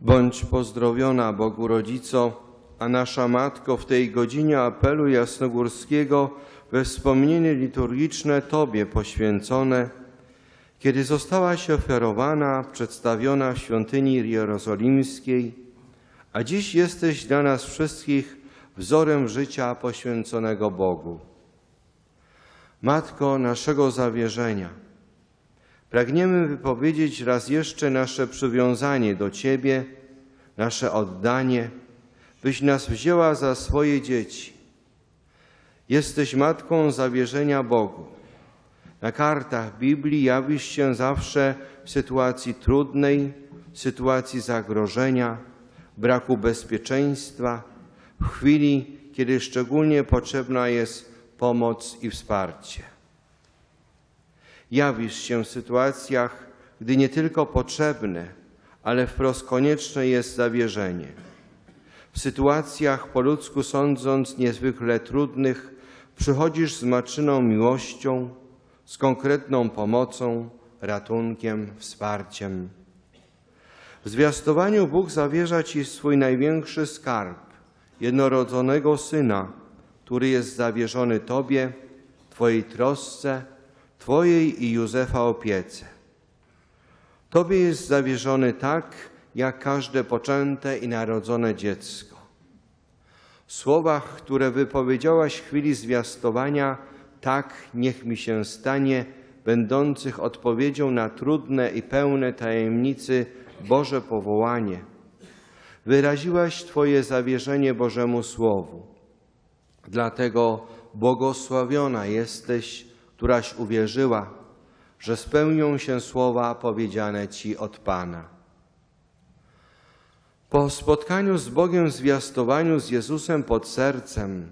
Bądź pozdrowiona, Bogu Rodzico, a nasza Matko w tej godzinie apelu jasnogórskiego we wspomnienie liturgiczne Tobie poświęcone, kiedy zostałaś ofiarowana, przedstawiona w świątyni jerozolimskiej, a dziś jesteś dla nas wszystkich wzorem życia poświęconego Bogu. Matko naszego zawierzenia, pragniemy wypowiedzieć raz jeszcze nasze przywiązanie do Ciebie, nasze oddanie, byś nas wzięła za swoje dzieci. Jesteś Matką zawierzenia Bogu. Na kartach Biblii jawisz się zawsze w sytuacji trudnej, w sytuacji zagrożenia, braku bezpieczeństwa, w chwili, kiedy szczególnie potrzebna jest pomoc i wsparcie. Jawisz się w sytuacjach, gdy nie tylko potrzebne, ale wprost konieczne jest zawierzenie. W sytuacjach, po ludzku sądząc, niezwykle trudnych, przychodzisz z maczyną miłością, z konkretną pomocą, ratunkiem, wsparciem. W zwiastowaniu Bóg zawierza Ci swój największy skarb, jednorodzonego Syna, który jest zawierzony Tobie, Twojej trosce, Twojej i Józefa opiece. Tobie jest zawierzony tak, jak każde poczęte i narodzone dziecko. W słowach, które wypowiedziałaś w chwili zwiastowania, tak niech mi się stanie, będących odpowiedzią na trudne i pełne tajemnicy Boże powołanie, wyraziłaś Twoje zawierzenie Bożemu Słowu. Dlatego błogosławiona jesteś, któraś uwierzyła, że spełnią się słowa powiedziane Ci od Pana. Po spotkaniu z Bogiem, zwiastowaniu z Jezusem pod sercem,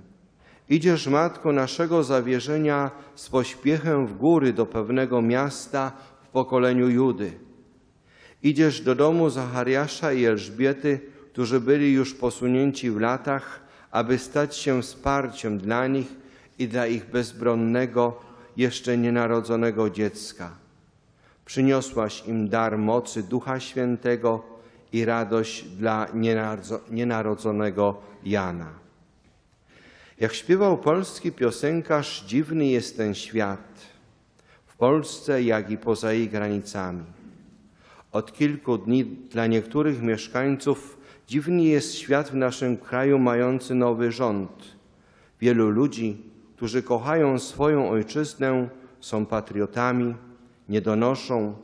idziesz, Matko naszego zawierzenia, z pośpiechem w góry do pewnego miasta w pokoleniu Judy. Idziesz do domu Zachariasza i Elżbiety, którzy byli już posunięci w latach, aby stać się wsparciem dla nich i dla ich bezbronnego, jeszcze nienarodzonego dziecka. Przyniosłaś im dar mocy Ducha Świętego i radość dla nienarodzo- nienarodzonego Jana. Jak śpiewał polski piosenkarz, dziwny jest ten świat, w Polsce, jak i poza jej granicami. Od kilku dni dla niektórych mieszkańców dziwny jest świat w naszym kraju mający nowy rząd. Wielu ludzi, którzy kochają swoją ojczyznę, są patriotami, nie donoszą,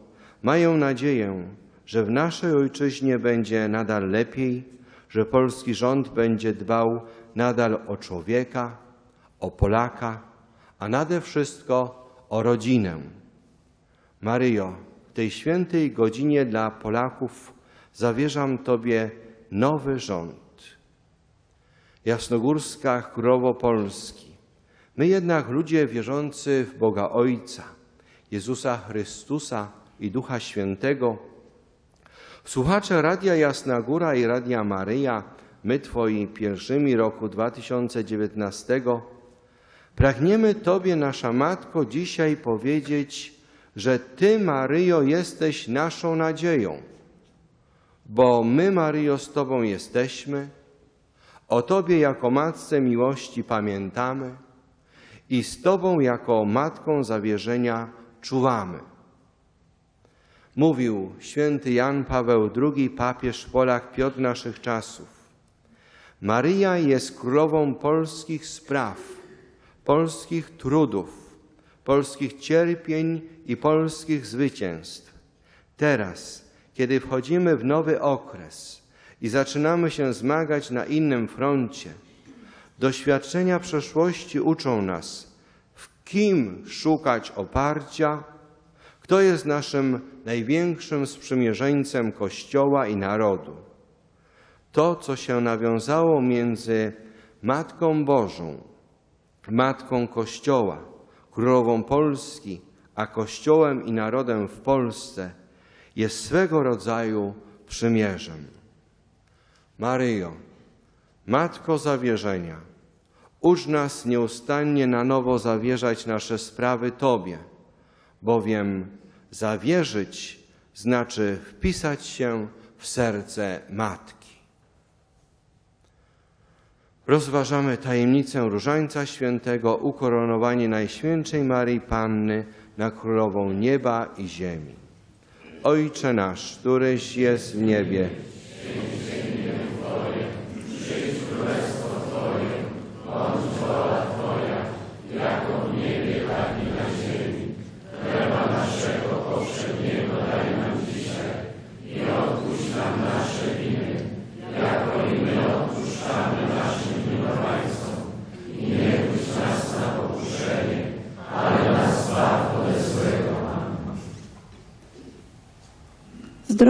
mają nadzieję, że w naszej ojczyźnie będzie nadal lepiej, że polski rząd będzie dbał nadal o człowieka, o Polaka, a nade wszystko o rodzinę. Maryjo, w tej świętej godzinie dla Polaków zawierzam Tobie nowy rząd. Jasnogórska Królowo Polski, my jednak ludzie wierzący w Boga Ojca, Jezusa Chrystusa i Ducha Świętego, słuchacze Radia Jasna Góra i Radia Maryja, my Twoi pierwszymi roku 2019, pragniemy Tobie, nasza Matko, dzisiaj powiedzieć, że Ty, Maryjo, jesteś naszą nadzieją, bo my, Maryjo, z Tobą jesteśmy, o Tobie jako Matce miłości pamiętamy i z Tobą jako Matką zawierzenia czuwamy. Mówił święty Jan Paweł II, papież Polak Piotr naszych czasów. Maryja jest królową polskich spraw, polskich trudów, polskich cierpień i polskich zwycięstw. Teraz, kiedy wchodzimy w nowy okres i zaczynamy się zmagać na innym froncie, doświadczenia przeszłości uczą nas, w kim szukać oparcia, kto jest naszym największym sprzymierzeńcem Kościoła i narodu. To, co się nawiązało między Matką Bożą, Matką Kościoła, Królową Polski, a Kościołem i narodem w Polsce, jest swego rodzaju przymierzem. Maryjo, Matko zawierzenia, ucz nas nieustannie na nowo zawierzać nasze sprawy Tobie, bowiem zawierzyć znaczy wpisać się w serce matki. Rozważamy tajemnicę Różańca Świętego, ukoronowanie Najświętszej Maryi Panny na Królową Nieba i Ziemi. Ojcze nasz, któryś jest w niebie,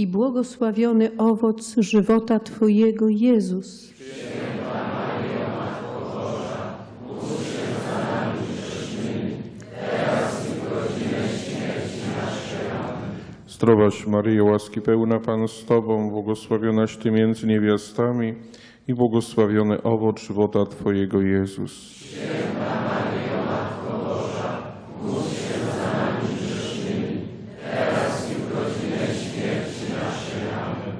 i błogosławiony owoc żywota Twojego Jezus. Zdrowaś Maryjo, łaski pełna Pan z Tobą, błogosławionaś Ty między niewiastami i błogosławiony owoc żywota Twojego Jezus.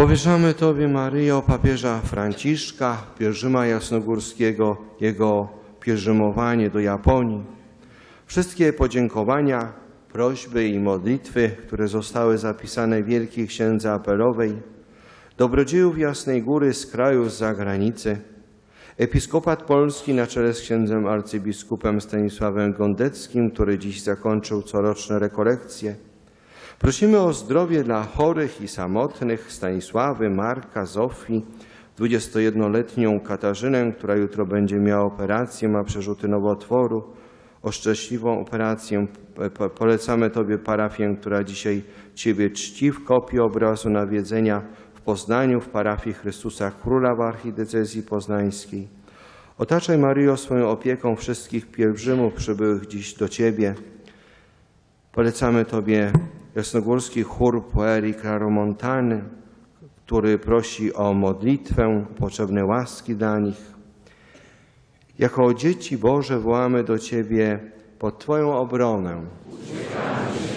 Powierzamy Tobie, Maryjo, papieża Franciszka, pielgrzyma jasnogórskiego, jego pielgrzymowanie do Japonii. Wszystkie podziękowania, prośby i modlitwy, które zostały zapisane w Wielkiej Księdze Apelowej, dobrodziejów Jasnej Góry z kraju, z zagranicy, episkopat polski na czele z księdzem arcybiskupem Stanisławem Gondeckim, który dziś zakończył coroczne rekolekcje, Prosimy o zdrowie dla chorych i samotnych Stanisławy, Marka, Zofii, 21-letnią Katarzynę, która jutro będzie miała operację, ma przerzuty nowotworu, o szczęśliwą operację. Po- po- Polecamy Tobie parafię, która dzisiaj Ciebie czci w kopii obrazu nawiedzenia w Poznaniu, w parafii Chrystusa Króla w archidiecezji poznańskiej. Otaczaj Maryjo swoją opieką wszystkich pielgrzymów przybyłych dziś do Ciebie. Polecamy Tobie jasnogórski chór Poeri Claromontany, który prosi o modlitwę, potrzebne łaski dla nich. Jako dzieci Boże wołamy do Ciebie pod Twoją obronę. Królowo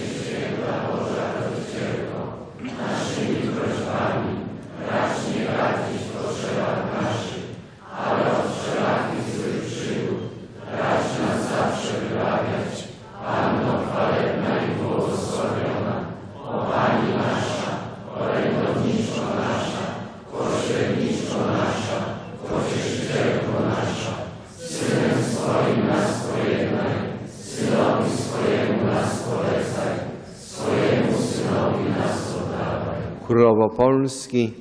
Polski,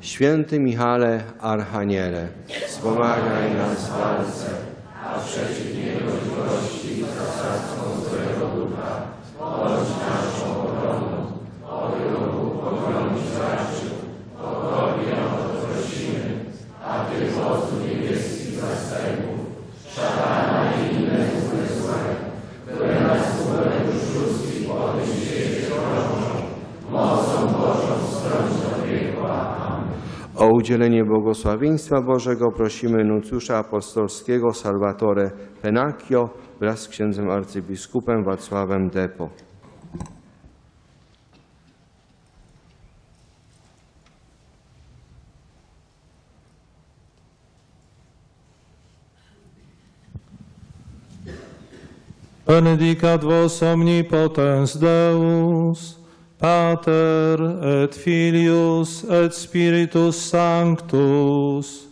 Święty Michale Archaniele, wspomagaj nas w walce, a przeciw niegodziwości zasadzką złego ducha, bądź naszą obroną, o pogrąć raczył, pokornie o to prosimy, a Ty z oczu niebieskich zastępów, szatana i inne zmysły, które nas z dusz ludzkich podejść się krążą, mocą Bożą strąć do piekła. O udzielenie błogosławieństwa Bożego prosimy nuncjusza apostolskiego Salvatore Penacchio wraz z księdzem arcybiskupem Wacławem Depo. Benedicat vos omnipotens Deus, Pater et Filius et Spiritus Sanctus.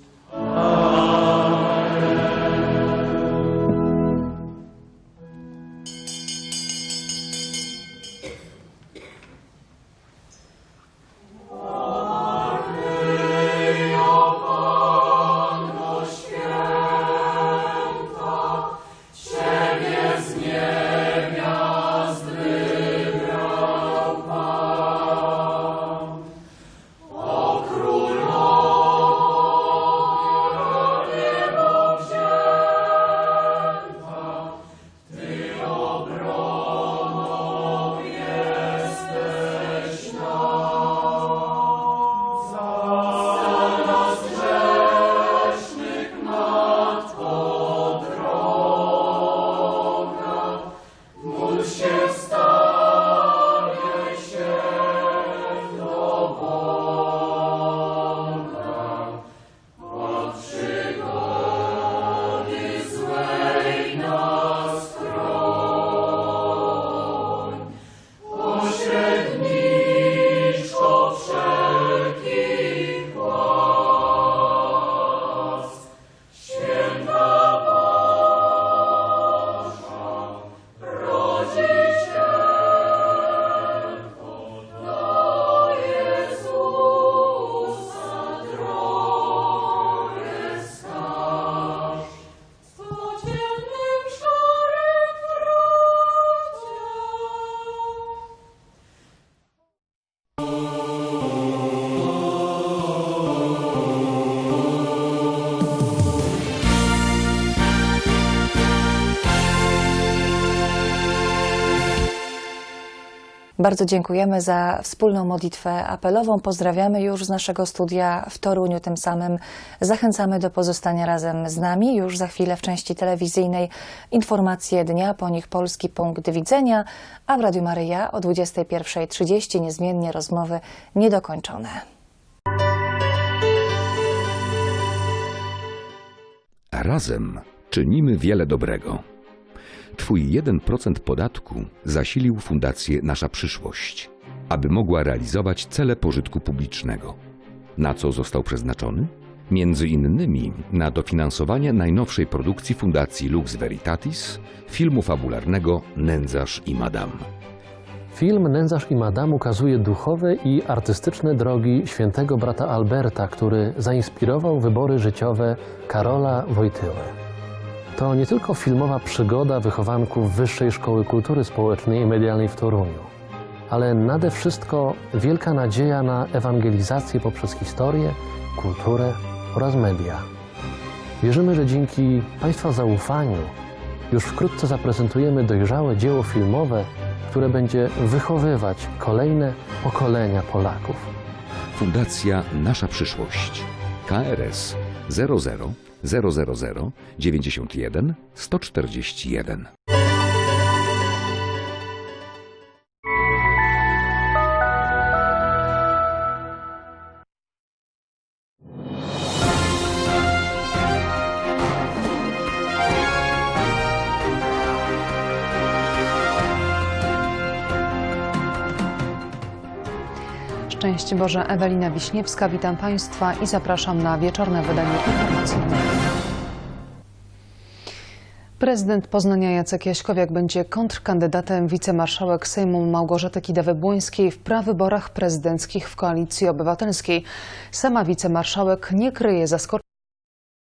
Bardzo dziękujemy za wspólną modlitwę apelową. Pozdrawiamy już z naszego studia w Toruniu. Tym samym zachęcamy do pozostania razem z nami. Już za chwilę w części telewizyjnej informacje dnia, po nich polski punkt widzenia, a w Radiu Maryja o 21.30 niezmiennie rozmowy niedokończone. Razem czynimy wiele dobrego. Twój 1% podatku zasilił Fundację Nasza Przyszłość, aby mogła realizować cele pożytku publicznego. Na co został przeznaczony? Między innymi na dofinansowanie najnowszej produkcji Fundacji Lux Veritatis, filmu fabularnego Nędzarz i Madame. Film Nędzarz i Madam ukazuje duchowe i artystyczne drogi świętego brata Alberta, który zainspirował wybory życiowe Karola Wojtyły. To nie tylko filmowa przygoda wychowanków Wyższej Szkoły Kultury Społecznej i Medialnej w Toruniu, ale nade wszystko wielka nadzieja na ewangelizację poprzez historię, kulturę oraz media. Wierzymy, że dzięki Państwa zaufaniu już wkrótce zaprezentujemy dojrzałe dzieło filmowe, które będzie wychowywać kolejne pokolenia Polaków. Fundacja Nasza Przyszłość. KRS 00 000 91 141. Szczęść Boże, Ewelina Wiśniewska, witam Państwa i zapraszam na wieczorne wydanie informacyjne. Prezydent Poznania Jacek Jaśkowiak będzie kontrkandydatem wicemarszałek Sejmu Małgorzaty Kidawy-Błońskiej w prawyborach prezydenckich w Koalicji Obywatelskiej. Sama wicemarszałek nie kryje zaskoczenia.